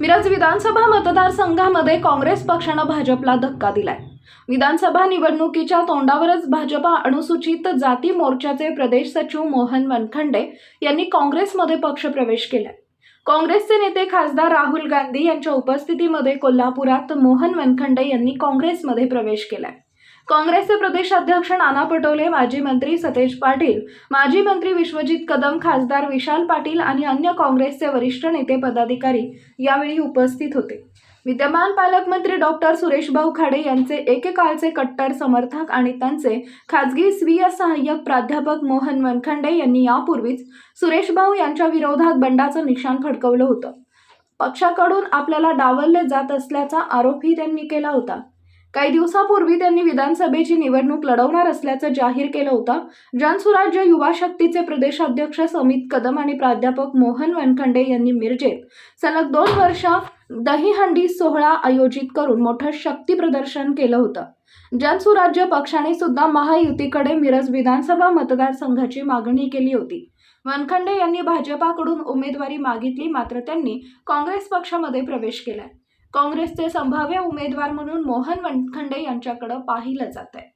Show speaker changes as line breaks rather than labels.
मिरज विधानसभा मतदारसंघामध्ये काँग्रेस पक्षानं भाजपला धक्का दिलाय. विधानसभा निवडणुकीच्या तोंडावरच भाजपा अनुसूचित जाती मोर्चाचे प्रदेश सचिव मोहन वनखंडे यांनी काँग्रेसमध्ये पक्षप्रवेश केलाय. काँग्रेसचे नेते खासदार राहुल गांधी यांच्या उपस्थितीमध्ये कोल्हापुरात मोहन वनखंडे यांनी काँग्रेसमध्ये प्रवेश केलाय. काँग्रेसचे प्रदेशाध्यक्ष नाना पटोले माजी मंत्री सतेज पाटील माजी मंत्री विश्वजित कदम खासदार विशाल पाटील आणि अन्य काँग्रेसचे वरिष्ठ नेते पदाधिकारी यावेळी उपस्थित होते. विद्यमान पालकमंत्री डॉक्टर सुरेशभाऊ खाडे यांचे एकेकाळचे कट्टर समर्थक आणि त्यांचे खाजगी स्वीय सहाय्यक प्राध्यापक मोहन वनखंडे यांनी यापूर्वीच सुरेशभाऊ यांच्या विरोधात बंडाचं निशाण फडकवलं होतं. पक्षाकडून आपल्याला डावलले जात असल्याचा आरोपही त्यांनी केला होता. काही दिवसापूर्वी त्यांनी विधानसभेची निवडणूक लढवणार असल्याचं जाहीर केलं होतं. जनसुराज्य युवा शक्तीचे प्रदेशाध्यक्ष समित कदम आणि प्राध्यापक मोहन वनखंडे यांनी मिरजेत सलग दोन वर्ष दहीहंडी सोहळा आयोजित करून मोठं शक्ती प्रदर्शन केलं होतं. जनसुराज्य पक्षाने सुद्धा महायुतीकडे मिरज विधानसभा मतदारसंघाची मागणी केली होती. वनखंडे यांनी भाजपाकडून उमेदवारी मागितली मात्र त्यांनी काँग्रेस पक्षामध्ये प्रवेश केलाय. काँग्रेसचे संभाव्य उमेदवार म्हणून मोहन वनखंडे यांच्याकडे पाहिलं जात आहे